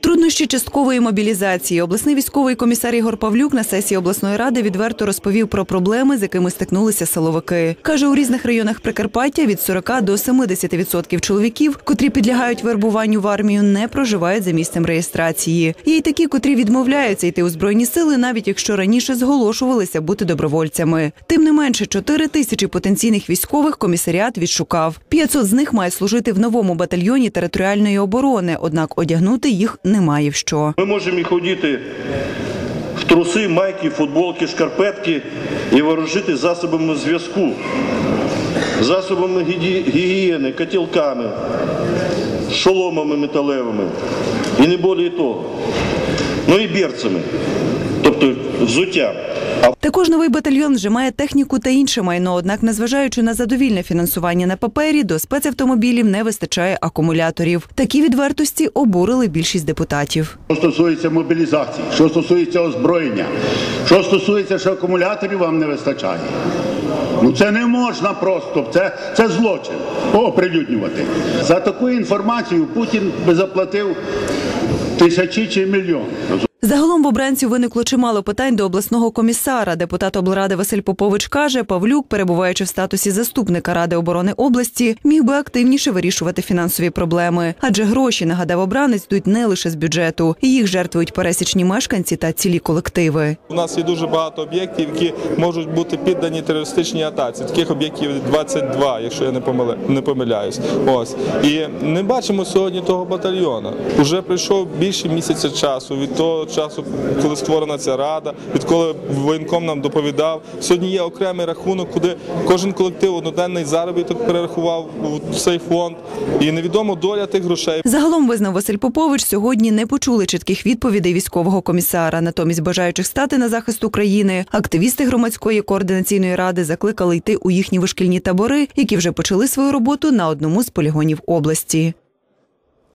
Труднощі часткової мобілізації. Обласний військовий комісар Ігор Павлюк на сесії обласної ради відверто розповів про проблеми, з якими стикнулися силовики. Каже, у різних районах Прикарпаття від 40 до 70% чоловіків, котрі підлягають вербуванню в армію, не проживають за місцем реєстрації. Є й такі, котрі відмовляються йти у збройні сили, навіть якщо раніше зголошувалися бути добровольцями. Тим не менше, 4 тисячі потенційних військових комісаріат відшукав. 500 з них мають служити в новому батальйоні територіальної оборони, однак одягнути їх немає в що. Ми можемо і ходити в труси, майки, футболки, шкарпетки і ворожити засобами зв'язку, засобами гігієни, котілками, шоломами металевими і не більше того. Ну і берцями, тобто взуття. А Також новий батальйон вже має техніку та інше майно. Однак, незважаючи на задовільне фінансування на папері, до спецавтомобілів не вистачає акумуляторів. Такі відвертості обурили більшість депутатів. Що стосується мобілізації, що стосується озброєння, що стосується, що акумуляторів вам не вистачає. Ну це не можна просто, це, це злочин оприлюднювати. За таку інформацію Путін би заплатив тисячі чи мільйон. Загалом в обранців виникло чимало питань до обласного комісара. Депутат облради Василь Попович каже, Павлюк, перебуваючи в статусі заступника ради оборони області, міг би активніше вирішувати фінансові проблеми. Адже гроші, нагадав обранець, йдуть не лише з бюджету. Їх жертвують пересічні мешканці та цілі колективи. У нас є дуже багато об'єктів, які можуть бути піддані терористичній атаці. Таких об'єктів 22, якщо я не помиля- помиляюсь. Ось і не бачимо сьогодні того батальйона. Уже пройшов більше місяця часу від того часу, коли створена ця рада, відколи воєнком нам доповідав. Сьогодні є окремий рахунок, куди кожен колектив одноденний заробіток перерахував у цей фонд, і невідомо доля тих грошей. Загалом визнав Василь Попович, сьогодні не почули чітких відповідей військового комісара. Натомість бажаючих стати на захист України. Активісти громадської координаційної ради закликали йти у їхні вишкільні табори, які вже почали свою роботу на одному з полігонів області.